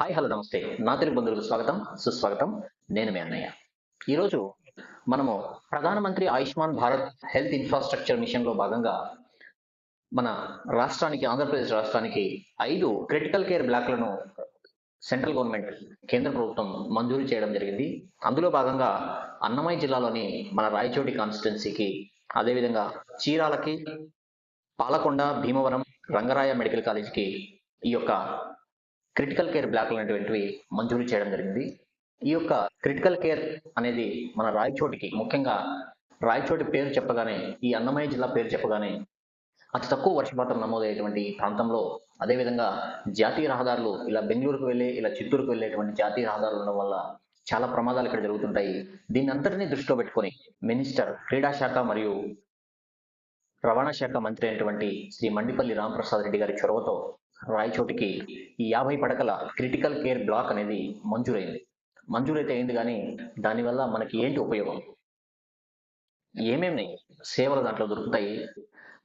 Hi hello నమస్తే. నా తెలుగు బంధువులకు స్వాగతం సుస్వాగతం. నేను మీ అన్నయ్య. ఈరోజు మనము ప్రధానమంత్రి ఆయుష్మాన్ భారత్ హెల్త్ ఇన్ఫ్రాస్ట్రక్చర్ మిషన్లో భాగంగా మన రాష్ట్రానికి ఆంధ్రప్రదేశ్ రాష్ట్రానికి ఐదు క్రిటికల్ కేర్ బ్లాక్లను సెంట్రల్ గవర్నమెంట్ కేంద్ర ప్రభుత్వం మంజూరు చేయడం జరిగింది. అందులో భాగంగా అన్నమయ్య జిల్లాలోని మన రాయచోటి కాన్స్టిట్యున్సీకి అదేవిధంగా చీరాలకి పాలకొండ భీమవరం రంగరాయ మెడికల్ కాలేజీకి ఈ యొక్క క్రిటికల్ కేర్ బ్లాక్లు అనేటువంటివి మంజూరు చేయడం జరిగింది. ఈ యొక్క క్రిటికల్ కేర్ అనేది మన రాయచోటికి ముఖ్యంగా రాయచోటి పేరు చెప్పగానే ఈ అన్నమయ్య జిల్లా పేరు చెప్పగానే అతి తక్కువ వర్షపాతం నమోదయ్యేటువంటి ఈ ప్రాంతంలో అదేవిధంగా జాతీయ రహదారులు ఇలా బెంగళూరుకు వెళ్ళే ఇలా చిత్తూరుకు వెళ్ళేటువంటి జాతీయ రహదారులు ఉండడం వల్ల చాలా ప్రమాదాలు ఇక్కడ జరుగుతుంటాయి. దీన్ని అంతటినీ దృష్టిలో పెట్టుకొని మినిస్టర్ క్రీడా శాఖ మరియు రవాణా శాఖ మంత్రి అయినటువంటి శ్రీ మండిపల్లి రామప్రసాద్ రెడ్డి గారి చొరవతో రాయచోటికి ఈ యాభై పడకల క్రిటికల్ కేర్ బ్లాక్ అనేది మంజూరైంది. మంజూరైతే అయింది కానీ దానివల్ల మనకి ఏంటి ఉపయోగం? ఏమేమి సేవలు దాంట్లో దొరుకుతాయి?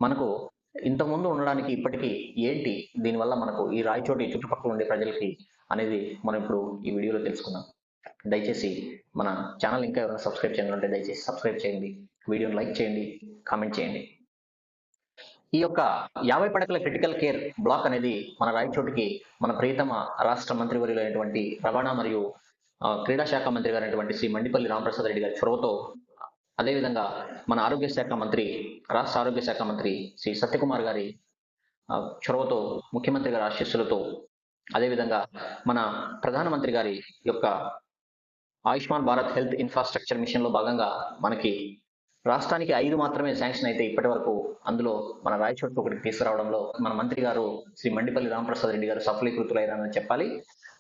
మనకు ఇంతకుముందు ఉండడానికి ఇప్పటికీ ఏంటి? దీనివల్ల మనకు ఈ రాయచోటి చుట్టుపక్కల ఉండే ప్రజలకి అనేది మనం ఇప్పుడు ఈ వీడియోలో తెలుసుకుందాం. దయచేసి మన ఛానల్ ఇంకా ఎవరైనా సబ్స్క్రైబ్ చేయాలంటే దయచేసి సబ్స్క్రైబ్ చేయండి. వీడియోని లైక్ చేయండి కామెంట్ చేయండి. ఈ యొక్క యాభై పడకల క్రిటికల్ కేర్ బ్లాక్ అనేది మన రాయచోటికి మన ప్రియతమ రాష్ట్ర మంత్రివర్యులు అయినటువంటి రవాణా మరియు క్రీడా శాఖ మంత్రి గారైనటువంటి శ్రీ మండిపల్లి రామప్రసాద్ రెడ్డి గారి చొరవతో అదేవిధంగా మన ఆరోగ్య శాఖ మంత్రి రాష్ట్ర ఆరోగ్య శాఖ మంత్రి శ్రీ సత్యకుమార్ గారి చొరవతో ముఖ్యమంత్రి గారి ఆశీస్సులతో అదేవిధంగా మన ప్రధానమంత్రి గారి యొక్క ఆయుష్మాన్ భారత్ హెల్త్ ఇన్ఫ్రాస్ట్రక్చర్ మిషన్లో భాగంగా మనకి రాష్ట్రానికి ఐదు మాత్రమే శాంక్షన్ అయితే ఇప్పటి వరకు అందులో మన రాయచోట్టు ఒకటి తీసుకురావడంలో మన మంత్రి గారు శ్రీ మండిపల్లి రామప్రసాద్ రెడ్డి గారు సఫలీకృతులైనారని చెప్పాలి.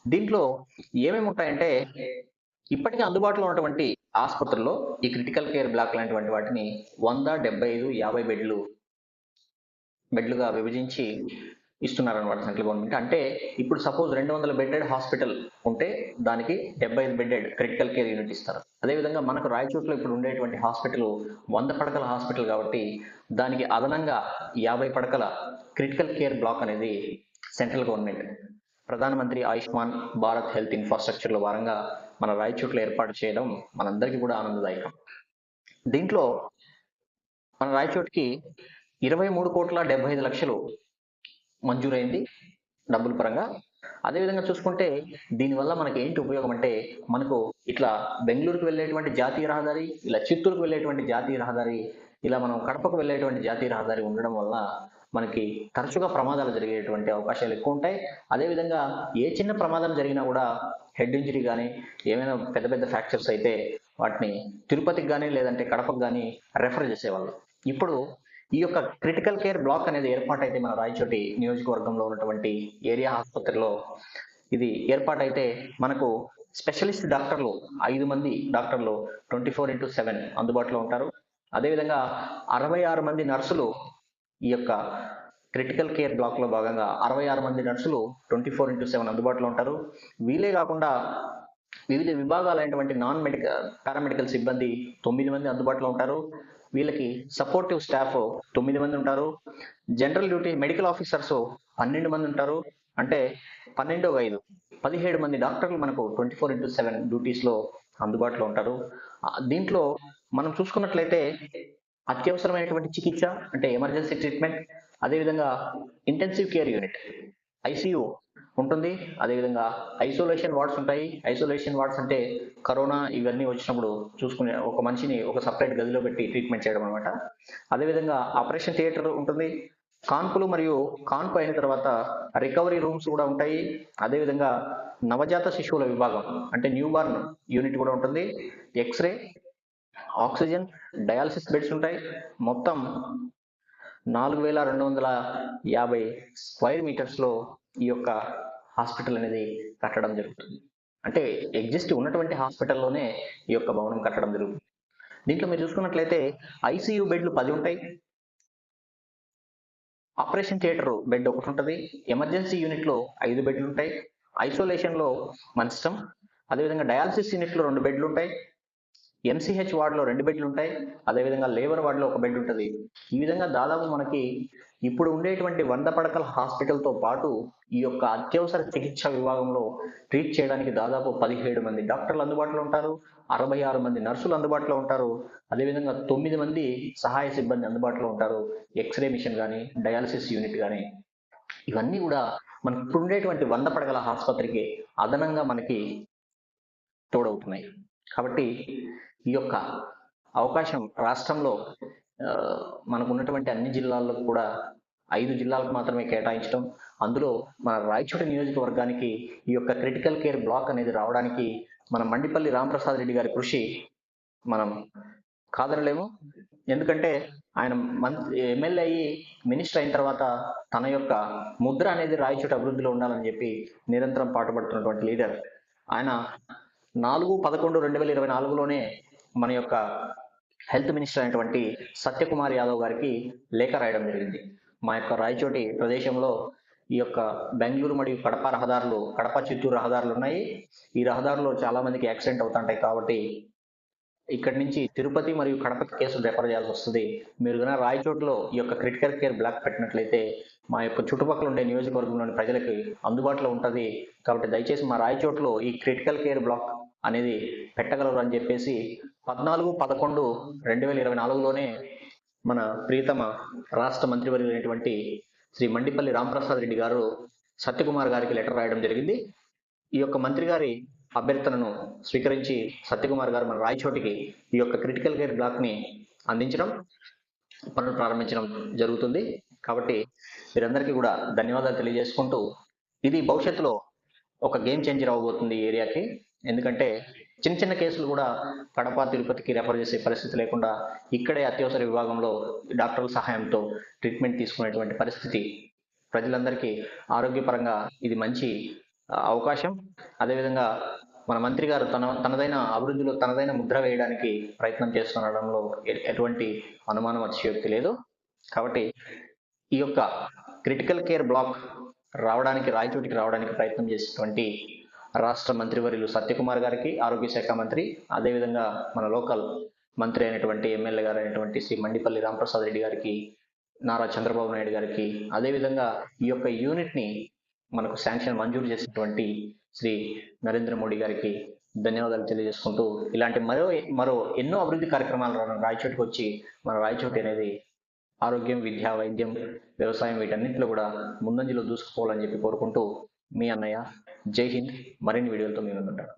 దీంట్లో ఏమేమి ఉంటాయంటే ఇప్పటికీ అందుబాటులో ఉన్నటువంటి ఆసుపత్రుల్లో ఈ క్రిటికల్ కేర్ బ్లాక్ లాంటివంటి వాటిని వంద డెబ్బై ఐదు యాభై బెడ్లు బెడ్లుగా విభజించి ఇస్తున్నారనమాట సెంట్రల్ గవర్నమెంట్. అంటే ఇప్పుడు సపోజ్ రెండు వందల బెడ్డెడ్ హాస్పిటల్ ఉంటే దానికి డెబ్బై ఐదు బెడ్డెడ్ క్రిటికల్ కేర్ యూనిట్ ఇస్తారు. అదేవిధంగా మనకు రాయచోట్లో ఇప్పుడు ఉండేటువంటి హాస్పిటల్ వంద పడకల హాస్పిటల్ కాబట్టి దానికి అదనంగా యాభై పడకల క్రిటికల్ కేర్ బ్లాక్ అనేది సెంట్రల్ గవర్నమెంట్. ప్రధానమంత్రి ఆయుష్మాన్ భారత్ హెల్త్ ఇన్ఫ్రాస్ట్రక్చర్లో భాగంగా మన రాయచోట్లో ఏర్పాటు చేయడం మనందరికీ కూడా ఆనందదాయకం. దీంట్లో మన రాయచోటికి ఇరవై మూడు కోట్ల డెబ్బై ఐదు లక్షలు మంజూరైంది డబ్బుల పరంగా. అదేవిధంగా చూసుకుంటే దీనివల్ల మనకి ఏంటి ఉపయోగం అంటే మనకు ఇట్లా బెంగళూరుకు వెళ్ళేటువంటి జాతీయ రహదారి ఇలా చిత్తూరుకు వెళ్ళేటువంటి జాతీయ రహదారి ఇలా మనం కడపకు వెళ్ళేటువంటి జాతీయ రహదారి ఉండడం వల్ల మనకి తరచుగా ప్రమాదాలు జరిగేటువంటి అవకాశాలు ఎక్కువ ఉంటాయి అదేవిధంగా ఏ చిన్న ప్రమాదం జరిగినా కూడా హెడ్ ఇంజరీ కానీ ఏమైనా పెద్ద పెద్ద ఫ్రాక్చర్స్ అయితే వాటిని తిరుపతికి కానీ లేదంటే కడపకు కానీ రెఫర్ చేసేవాళ్ళు. ఇప్పుడు ఈ యొక్క క్రిటికల్ కేర్ బ్లాక్ అనేది ఏర్పాటైతే మన రాయచోటి నియోజకవర్గంలో ఉన్నటువంటి ఏరియా ఆసుపత్రిలో ఇది ఏర్పాటైతే మనకు స్పెషలిస్ట్ డాక్టర్లు ఐదు మంది డాక్టర్లు ట్వంటీ ఫోర్ ఇంటూ సెవెన్ అందుబాటులో ఉంటారు. అదేవిధంగా అరవై ఆరు మంది నర్సులు ఈ యొక్క క్రిటికల్ కేర్ బ్లాక్లో భాగంగా అరవై ఆరు మంది నర్సులు ట్వంటీ ఫోర్ ఇంటూ సెవెన్ అందుబాటులో ఉంటారు. వీలే కాకుండా వివిధ విభాగాలైనటువంటి నాన్ మెడికల్ పారామెడికల్ సిబ్బంది తొమ్మిది మంది అందుబాటులో ఉంటారు. వీళ్ళకి సపోర్టివ్ స్టాఫ్ తొమ్మిది మంది ఉంటారు. జనరల్ డ్యూటీ మెడికల్ ఆఫీసర్స్ పన్నెండు మంది ఉంటారు. అంటే పన్నెండు ఐదు పదిహేడు మంది డాక్టర్లు మనకు ట్వంటీ ఫోర్ ఇంటూ సెవెన్ డ్యూటీస్లో అందుబాటులో ఉంటారు. దీంట్లో మనం చూసుకున్నట్లయితే అత్యవసరమైనటువంటి చికిత్స అంటే ఎమర్జెన్సీ ట్రీట్మెంట్ అదేవిధంగా ఇంటెన్సివ్ కేర్ యూనిట్ ఐసీయూ ఉంటుంది. అదేవిధంగా ఐసోలేషన్ వార్డ్స్ ఉంటాయి. ఐసోలేషన్ వార్డ్స్ అంటే కరోనా ఇవన్నీ వచ్చినప్పుడు చూసుకునే ఒక మనిషిని ఒక సపరేట్ గదిలో పెట్టి ట్రీట్మెంట్ చేయడం అనమాట అదేవిధంగా ఆపరేషన్ థియేటర్ ఉంటుంది. కాన్పులు మరియు కాన్పు అయిన తర్వాత రికవరీ రూమ్స్ కూడా ఉంటాయి. అదేవిధంగా నవజాత శిశువుల విభాగం అంటే న్యూ బార్న్ యూనిట్ కూడా ఉంటుంది. ఎక్స్రే ఆక్సిజన్ డయాలసిస్ బెడ్స్ ఉంటాయి. మొత్తం నాలుగు వేల రెండు వందల యాభై స్క్వైర్ మీటర్స్లో ఈ యొక్క హాస్పిటల్ అనేది కట్టడం జరుగుతుంది. అంటే ఎగ్జిస్ట్ ఉన్నటువంటి హాస్పిటల్లోనే ఈ యొక్క భవనం కట్టడం జరుగుతుంది. దీంట్లో మీరు చూసుకున్నట్లయితే ఐసీయూ బెడ్లు పది ఉంటాయి. ఆపరేషన్ థియేటర్ బెడ్ ఒకటి ఉంటుంది. ఎమర్జెన్సీ యూనిట్లో ఐదు బెడ్లు ఉంటాయి. ఐసోలేషన్లో మన సిస్టమ్. అదేవిధంగా డయాలసిస్ యూనిట్లో రెండు బెడ్లు ఉంటాయి. ఎంసీహెచ్ వార్డులో రెండు బెడ్లు ఉంటాయి. అదేవిధంగా లేబర్ వార్డులో ఒక బెడ్ ఉంటుంది. ఈ విధంగా దాదాపు మనకి ఇప్పుడు ఉండేటువంటి వంద పడకల హాస్పిటల్తో పాటు ఈ యొక్క అత్యవసర చికిత్స విభాగంలో ట్రీట్ చేయడానికి దాదాపు పదిహేడు మంది డాక్టర్లు అందుబాటులో ఉంటారు. అరవై ఆరు మంది నర్సులు అందుబాటులో ఉంటారు. అదేవిధంగా తొమ్మిది మంది సహాయ సిబ్బంది అందుబాటులో ఉంటారు. ఎక్స్రే మిషన్ కానీ డయాలసిస్ యూనిట్ కానీ ఇవన్నీ కూడా మనకు ఇప్పుడు ఉండేటువంటి వంద పడగల ఆసుపత్రికి అదనంగా మనకి తోడవుతున్నాయి. కాబట్టి ఈ యొక్క అవకాశం రాష్ట్రంలో మనకు ఉన్నటువంటి అన్ని జిల్లాల్లో కూడా ఐదు జిల్లాలకు మాత్రమే కేటాయించడం అందులో మన రాయచోటి నియోజకవర్గానికి ఈ యొక్క క్రిటికల్ కేర్ బ్లాక్ అనేది రావడానికి మన మండిపల్లి రామప్రసాద్ రెడ్డి గారి కృషి మనం కాదనలేము. ఎందుకంటే ఆయన మంత్రి ఎమ్మెల్యే అయ్యి మినిస్టర్ అయిన తర్వాత తన యొక్క ముద్ర అనేది రాయచోటి అభివృద్ధిలో ఉండాలని చెప్పి నిరంతరం పాటుపడుతున్నటువంటి లీడర్. ఆయన నాలుగు పదకొండు రెండు వేల ఇరవై నాలుగులోనే మన యొక్క హెల్త్ మినిస్టర్ అయినటువంటి సత్యకుమార్ యాదవ్ గారికి లేఖ రాయడం జరిగింది. మా యొక్క రాయచోటి ప్రదేశంలో ఈ యొక్క బెంగళూరు మరియు కడప రహదారులు కడప చిత్తూరు రహదారులు ఉన్నాయి. ఈ రహదారులో చాలా మందికి యాక్సిడెంట్ అవుతుంటాయి కాబట్టి ఇక్కడి నుంచి తిరుపతి మరియు కడపకి కేసులు రెఫర్ చేయాల్సి వస్తుంది. మీరు కనుక రాయచోట్లో ఈ యొక్క క్రిటికల్ కేర్ బ్లాక్ పెట్టినట్లయితే మా యొక్క చుట్టుపక్కల ఉండే నియోజకవర్గంలోని ప్రజలకి అందుబాటులో ఉంటుంది. కాబట్టి దయచేసి మా రాయచోట్లో ఈ క్రిటికల్ కేర్ బ్లాక్ అనేది పెట్టగలరు అని చెప్పేసి పద్నాలుగు పదకొండు రెండు వేల ఇరవై నాలుగులోనే మన ప్రియతమ రాష్ట్ర మంత్రివర్యులైనటువంటి శ్రీ మండిపల్లి రామప్రసాద్ రెడ్డి గారు సత్యకుమార్ గారికి లెటర్ రాయడం జరిగింది. ఈ యొక్క మంత్రి గారి అభ్యర్థనను స్వీకరించి సత్యకుమార్ గారు మన రాయచోటికి ఈ యొక్క క్రిటికల్ కేర్ బ్లాక్ని అందించడం పనులు ప్రారంభించడం జరుగుతుంది. కాబట్టి వీరందరికీ కూడా ధన్యవాదాలు తెలియజేసుకుంటూ ఇది భవిష్యత్తులో ఒక గేమ్ చేంజర్ అవ్వబోతుంది ఏరియాకి. ఎందుకంటే చిన్న చిన్న కేసులు కూడా కడప తిరుపతికి రెఫర్ చేసే పరిస్థితి లేకుండా ఇక్కడే అత్యవసర విభాగంలో డాక్టర్ల సహాయంతో ట్రీట్మెంట్ తీసుకునేటువంటి పరిస్థితి ప్రజలందరికీ ఆరోగ్యపరంగా ఇది మంచి అవకాశం. అదేవిధంగా మన మంత్రి గారు తన తనదైన అభివృద్ధిలో తనదైన ముద్ర వేయడానికి ప్రయత్నం చేస్తుండడంలో ఎటువంటి అనుమానం అతిశయోక్తి లేదు. కాబట్టి ఈ యొక్క క్రిటికల్ కేర్ బ్లాక్ రావడానికి రాయచోటికి రావడానికి ప్రయత్నం చేసినటువంటి రాష్ట్ర మంత్రివర్యులు సత్యకుమార్ గారికి ఆరోగ్య శాఖ మంత్రి అదేవిధంగా మన లోకల్ మంత్రి అయినటువంటి ఎమ్మెల్యే గారు అయినటువంటి శ్రీ మండిపల్లి రామప్రసాద్ రెడ్డి గారికి నారా చంద్రబాబు నాయుడు గారికి అదేవిధంగా ఈ యొక్క యూనిట్ని మనకు శాంక్షన్ మంజూరు చేసినటువంటి శ్రీ నరేంద్ర మోడీ గారికి ధన్యవాదాలు తెలియజేసుకుంటూ ఇలాంటి మరో మరో ఎన్నో అభివృద్ధి కార్యక్రమాలు రాయచోటికి వచ్చి మన రాయచోటి అనేది ఆరోగ్యం విద్య వైద్యం వ్యవసాయం వీటన్నింటిలో కూడా ముందంజలో దూసుకుపోవాలని చెప్పి కోరుకుంటూ మీ అన్నయ్య జై హింద్. మరిన్ని వీడియోలతో మీ ముందుంటాను.